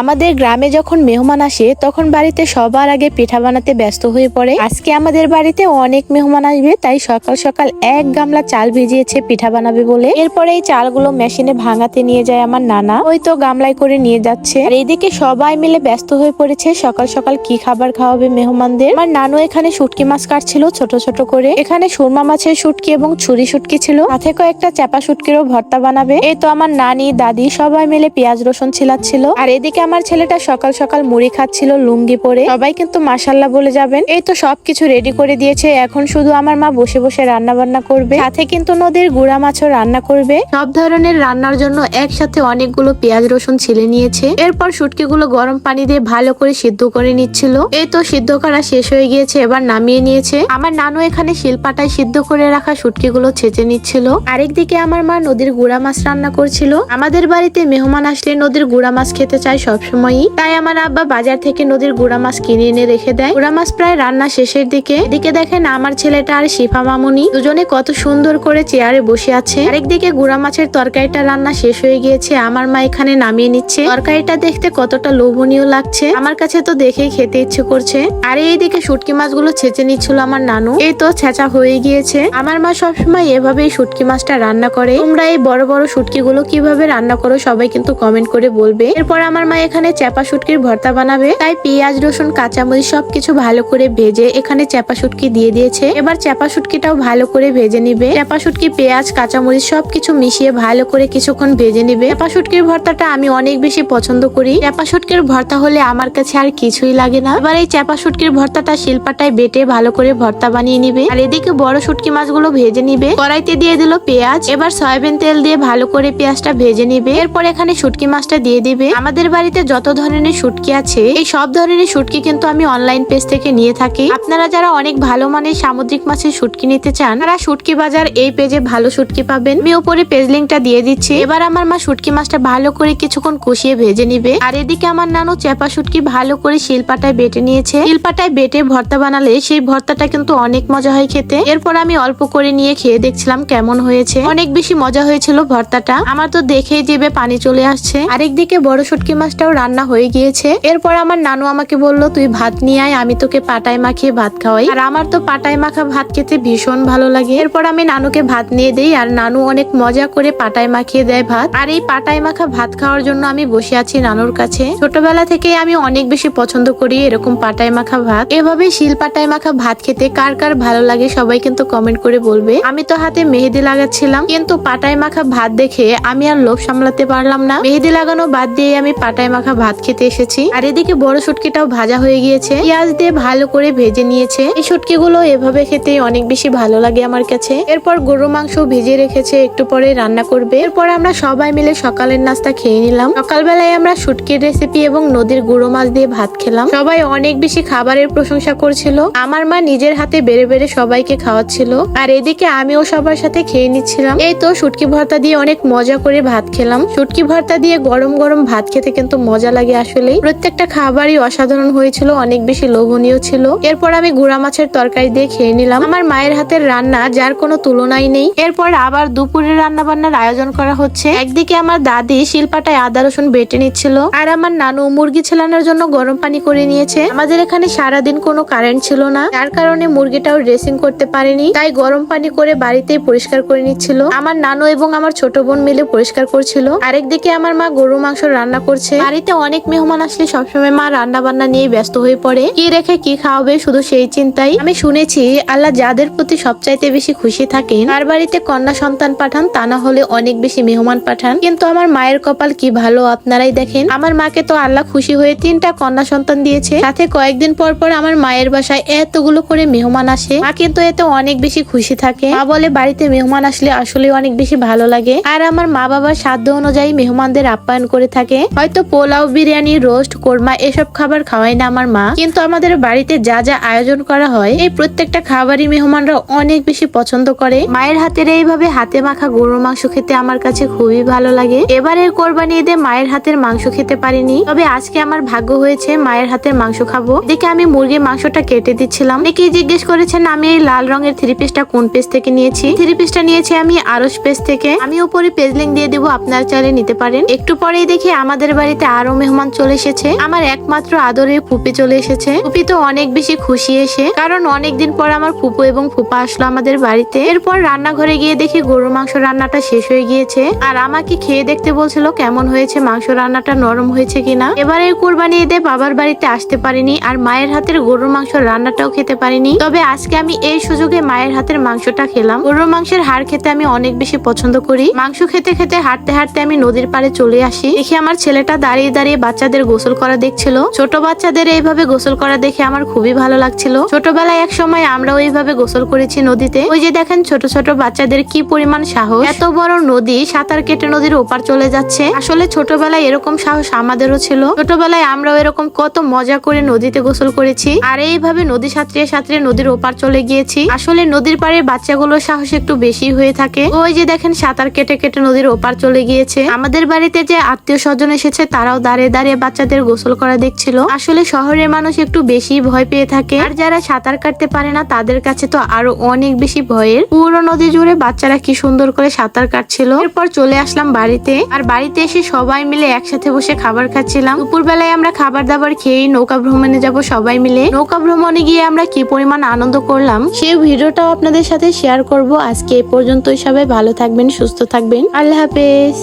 আমাদের গ্রামে যখন মেহমান আসে, তখন বাড়িতে সবার আগে পিঠা বানাতে ব্যস্ত হয়ে পড়ে। আজকে আমাদের বাড়িতে অনেক মেহমান আসবে, তাই সকাল সকাল এক গামলা চাল ভিজিয়েছে পিঠা বানাবে বলে। এরপরে এই চালগুলো মেশিনে ভাঙাতে নিয়ে যায় আমার নানা। ওই তো গামলায় করে নিয়ে যাচ্ছে। আর এইদিকে সবাই মিলে ব্যস্ত হয়ে পড়েছে, সকাল সকাল কি খাবার খাওয়াবে মেহমানদের। আমার নানু এখানে শুটকি মাছ কাটছিল ছোট ছোট করে। এখানে সুরমা মাছের শুটকি এবং ছুরি শুটকি ছিল। সাথে কয়েকটা চাপা শুটকিরও ভর্তা বানাবে। এই তো আমার নানি, দাদি সবাই মিলে পেঁয়াজ রসুন ছিলাচ্ছিল। আর এদিকে আমার ছেলেটা সকাল সকাল মুড়ি খাচ্ছিল, লুঙ্গি পরে। সবাই কিন্তু মাসাল্লাহ বলে যাবেন। এই তো সবকিছু রেডি করে দিয়েছে। এখন শুধু আমার মা বসে বসে রান্না বান্না করবে। সাথে কিন্তু নদীর গুড়া মাছও রান্না করবে। সব ধরনের রান্নার জন্য একসাথে অনেকগুলো পেঁয়াজ রসুন ছিলে নিয়েছে। এরপর শুটকিগুলো গরম পানি দিয়ে ভালো করে সিদ্ধ করে নিচ্ছিল। এই তো সিদ্ধ করা শেষ হয়ে গিয়েছে, এবার নামিয়ে নিয়েছে। আমার নানু এখানে শিলপাটায় সিদ্ধ করে রাখা শুটকিগুলো ছেঁচে নিচ্ছিল। আরেকদিকে আমার মা নদীর গুড়া মাছ রান্না করছিল। আমাদের বাড়িতে মেহমান আসলে নদীর গুড়া মাছ খেতে চায় সবসময়ই। তাই আমার আব্বা বাজার থেকে নদীর গুড়া মাছ কিনে এনে রেখে দেয়। গুড়া মাছ প্রায় রান্না শেষের দিকে। এদিকে দেখেন আমার ছেলেটা আর শিফা মামুনি দুজনে কত সুন্দর করে চেয়ারে বসে আছে। আরেকদিকে গুড়া মাছের তরকারিটা রান্না শেষ হয়ে গিয়েছে। আমার মা এখানে নামিয়ে নিচ্ছে। তরকারিটা দেখতে কতটা লোভনীয় লাগছে। আমার কাছে তো দেখেই খেতে ইচ্ছে করছে। আর এইদিকে শুটকি মাছগুলো ছেঁচে নিচ্ছিল আমার নানু। এই তো ছেঁচা হয়ে গিয়েছে। আমার মা সবসময় এভাবেই শুটকি মাছটা রান্না করে। তোমরা এই বড় বড় শুটকি গুলো কীভাবে রান্না করো সবাই কিন্তু কমেন্ট করে বলবে। এরপর আমার মা এখানে চেপা শুটকির ভর্তা বানাবে। তাই পেঁয়াজ, রসুন, কাঁচামরিচ সবকিছু ভালো করে ভেজে এখানে চেপা শুটকি দিয়ে দিয়েছে। এবার চেপা শুটকিটাও ভালো করে ভেজে নিবে। চেপা শুটকি, পেঁয়াজ, কাঁচামরিচ সবকিছু মিশিয়ে ভালো করে কিছুক্ষণ ভেজে নিবে। চেপা শুটকির ভর্তাটা আমি অনেক বেশি পছন্দ করি। চেপা শুটকির ভর্তা হলে আমার কাছে আর কিছুই লাগে না। এবার এই চেপা শুটকির ভর্তাটা শিলপাটায় বেটে ভালো করে ভর্তা বানিয়ে নিবে। আর এদিকে বড় শুটকি মাছগুলো ভেজে নিবে। কড়াইতে দিয়ে দিল পেঁয়াজ। এবার সয়াবিন তেল দিয়ে ভালো করে পেঁয়াজটা ভেজে নিবে। এরপর এখানে শুটকি মাছটা দিয়ে দিবে। আমাদের বাড়িতে যত ধরনের শুটকি আছে, এই সব ধরনের শুটকি কিন্তু আমি অনলাইন পেজ থেকে নিয়ে থাকি। আপনারা যারা অনেক ভালো মানের সামুদ্রিক মাছের শুটকি নিতে চান, তারা শুটকি বাজার এই পেজে ভালো শুটকি পাবেন। আমি উপরে পেজ লিঙ্কটা দিয়ে দিচ্ছি। এবার আমার মা শুটকি মাছটা ভালো করে কিছুক্ষণ কষিয়ে ভেজে নিবে। আর এদিকে আমার নানু চেপা শুটকি ভালো করে শিলপাটায় বেটে নিয়েছে। শিলপাটায় বেটে ভর্তা বানালে সেই ভর্তাটা কিন্তু অনেক মজা হয় খেতে। এরপর আমি অল্প করে নিয়ে খেয়ে দেখছিলাম কেমন হয়েছে। অনেক বেশি মজা হয়েছিল ভর্তাটা। আমার তো দেখেই জিভে পানি চলে আসছে। আরেকদিকে বড় শুটকি মাছটাও রান্না হয়ে গিয়েছে। এরপর আমার নানু আমাকে বলল, তুই ভাত নিয়ে আয়, আমি তোকে পাটায় মাখিয়ে ভাত খাওয়াই। আর আমার তো পাটায় মাখা ভাত খেতে ভীষণ ভালো লাগে। এরপর আমি নানুকে ভাত নিয়ে দেই, আর নানু অনেক মজা করে পাটায় মাখিয়ে দেয় ভাত। আর এই পাটায় মাখা ভাত খাওয়ার জন্য আমি বসে আছি নানুর কাছে। ছোটবেলা থেকে আমি অনেক বেশি পছন্দ করি এরকম পাটায় মাখা ভাত। এভাবে শিল পাটায় মাখা ভাত খেতে কার কার ভালো লাগে সবাই কিন্তু কমেন্ট করে বলবে। আমি তো হাতে মেহেদি লাগাচ্ছিলাম, কিন্তু পাটায় মাখা ভাত দেখে আমি আর লোভ সামলাতে পারলাম না। মেহেদি লাগানো বাদ দিয়ে আমি পাটায় মাখা ভাত খেতে এসেছি। আর এদিকে বড় শুটকিটাও ভাজা হয়ে গিয়েছে। পেঁয়াজ দিয়ে ভালো করে ভেজে নিয়েছে। এই শুটকি গুলো এভাবে খেতে অনেক বেশি ভালো লাগে আমার কাছে। এরপর গরু মাংস ভেজে রেখেছে, একটু পরে রান্না করবে। এরপর আমরা সবাই মিলে সকালের নাস্তা খেয়ে নিলাম। সকালবেলায় আমরা শুটকির রেসিপি এবং নদীর গুঁড়ো মাছ দিয়ে ভাত খেলাম। সবাই অনেক বেশি খাবারের প্রশংসা করছিল। আমার মা নিজের হাতে বেড়ে বেড়ে সবাইকে খাওয়াচ্ছিল। আর এদিকে আমিও সবার সাথে খেয়ে নিচ্ছিলাম। এই তো শুটকি ভর্তা দিয়ে অনেক মজা করে ভাত খেলাম। শুটকি ভর্তা দিয়ে গরম গরম ভাত খেতে কিন্তু মজা লাগে আসলেই। প্রত্যেকটা খাবারই অসাধারণ হয়েছিল, অনেক বেশি লোভনীয় ছিল। এরপর আমি গুড়া মাছের তরকারি দিয়ে খেয়ে নিলাম। আমার মায়ের হাতের রান্না যার কোনো তুলনাই নেই। এরপর আবার দুপুরে রান্না বান্নার আয়োজন করা হচ্ছে। একদিকে আমার দাদি শিল্পাটায় আদা, রসুন বেটে নিচ্ছিল, আর আমার নানু মুরগি ছেলানোর জন্য গরম পানি করে নিয়েছে। আমাদের এখানে সারাদিন কোনো কারেন্ট ছিল না, যার কারণে মুরগিটাও ড্রেসিং করতে পারেনি, তাই গরম পানি করে বাড়িতেই পরিষ্কার করে নিচ্ছিল। আমার নানু এবং আমার ছোট বোন মিলে পরিষ্কার করছিল। আরেকদিকে আমার মা গরু মাংস রান্না করছে। বাড়িতে অনেক মেহমান আসলে সবসময় মা রান্না বান্না নিয়ে ব্যস্ত হয়ে পড়ে। কি রেখে কি খাওয়াবে শুধু সেই চিন্তাই। আমি শুনেছি, আল্লাহ যাদের প্রতি সবচাইতে বেশি খুশি থাকেন, তার বাড়িতে কন্যা সন্তান পাঠান, তা না হলে অনেক বেশি মেহমান পাঠান। কিন্তু আমার মায়ের কপাল কি ভালো আপনারাই দেখেন। আমার মাকে তো আল্লাহ খুশি হয়ে তিনটা কন্যা সন্তান দিয়েছে। সাথে কয়েকদিন পর পর আমার মায়ের বাসায় এতগুলো করে মেহমান আসে। মা কিন্তু এতে অনেক বেশি খুশি থাকে। মা বলে, বাড়িতে মেহমান আসলে আসলে অনেক বেশি ভালো লাগে। আর আমার মা বাবার সাধ্য অনুযায়ী মেহমানদের আপ্যায়ন করে থাকে। হয়তো পোলাও, বিরিয়ানি, রোস্ট, কোরমা এসব খাবার খাওয়ায় না আমার মা। কিন্তু আমাদের বাড়িতে যা যা আয়োজন করা হয়, এই প্রত্যেকটা খাবারই মেহমানরা অনেক বেশি পছন্দ করে। মায়ের হাতের এইভাবে হাতে মাখা গরুর মাংস খেতে আমার কাছে খুবই ভালো লাগে। এবারের কোরবানি ঈদে মায়ের হাতের মাংস খেতে পারিনি। তবে আজকে আমার ভাগ্য হয়েছে মায়ের হাতের মাংস খাব। দেখে আমি মুরগির মাংসটা কেটে দিচ্ছিলাম। কি জিজ্ঞেস করেছেন, আমি এই লাল রঙের থ্রি পিসটা কোন পেজ থেকে নিয়েছি? থ্রি পিসটা নিয়েছি আমি আরস পেজ থেকে। আমি উপরে পেজ লিঙ্ক দিয়ে দেবো, আপনার চাইলে নিতে পারেন। একটু পরেই দেখি আমাদের বাড়িতে বাড়িতে আরও মেহমান চলে এসেছে। আমার একমাত্র আদরের ফুপি চলে এসেছে। ফুপি তো অনেক বেশি খুশি এসে, কারণ অনেকদিন পর আমার ফুপু এবং ফুপা আসলো আমাদের বাড়িতে। এরপর রান্নাঘরে গিয়ে দেখি গরুর মাংস রান্নাটা শেষ হয়ে গিয়েছে। আর আমাকে খেয়ে দেখতে বলছিল, কেমন হয়েছে? মাংস রান্নাটা নরম হয়েছে কিনা? এবারে কোরবানি ঈদে বাবার বাড়িতে আসতে পারিনি আর মায়ের হাতের গরুর মাংস রান্নাটাও খেতে পারিনি। তবে আজকে আমি এই সুযোগে মায়ের হাতের মাংসটা খেলাম। গরুর মাংসের হাড় খেতে আমি অনেক বেশি পছন্দ করি। মাংস খেতে খেতে হাঁটতে হাঁটতে আমি নদীর পাড়ে চলে আসি। দেখি আমার ছেলেটা দাঁড়িয়ে দাঁড়িয়ে বাচ্চাদের গোসল করা দেখছিল। ছোট বাচ্চাদের এইভাবে গোসল করা দেখে আমার খুবই ভালো লাগছিল। ছোটবেলায় এক সময় আমরাও এইভাবে গোসল করেছি নদীতে। ওই যে দেখেন ছোট ছোট বাচ্চাদের কি পরিমাণ সাহস। এত বড় নদী সাঁতার কেটে নদীর ওপার চলে যাচ্ছে। আসলে ছোটবেলায় এরকম সাহস আমাদেরও ছিল। ছোটবেলায় আমরাও এরকম কত মজা করে নদীতে গোসল করেছি। আর এইভাবে নদী সাঁতরিয়ে সাঁতরিয়ে নদীর ওপার চলে গিয়েছি। আসলে নদীর পাড়ে বাচ্চাগুলোর সাহস একটু বেশি হয়ে থাকে। ওই যে দেখেন সাঁতার কেটে কেটে নদীর ওপার চলে গিয়েছে। আমাদের বাড়িতে যে আত্মীয় স্বজন এসেছে তারাও দাঁড়িয়ে দাঁড়িয়ে বাচ্চাদের গোসল করা দেখছিল। আসলে শহরের মানুষ একটু বেশি ভয় পেয়ে থাকে। আর যারা সাঁতার কাটতে পারে না, তাদের কাছে তো আরও অনেক বেশি ভয়ের। পুরো নদী জুড়ে বাচ্চারা কি সুন্দর করে সাঁতার কাটছিল। এরপর চলে আসলাম বাড়িতে। আর বাড়িতে এসে সবাই মিলে একসাথে বসে খাবার খাচ্ছিলাম। দুপুর বেলায় আমরা খাবার দাবার খেয়েই নৌকা ভ্রমণে যাব সবাই মিলে। নৌকা ভ্রমণে গিয়ে আমরা কি পরিমাণ আনন্দ করলাম, সেই ভিডিওটাও আপনাদের সাথে শেয়ার করব। আজকে এ পর্যন্তই সবাই ভালো থাকবেন, সুস্থ থাকবেন। আল্লাহ হাফেজ।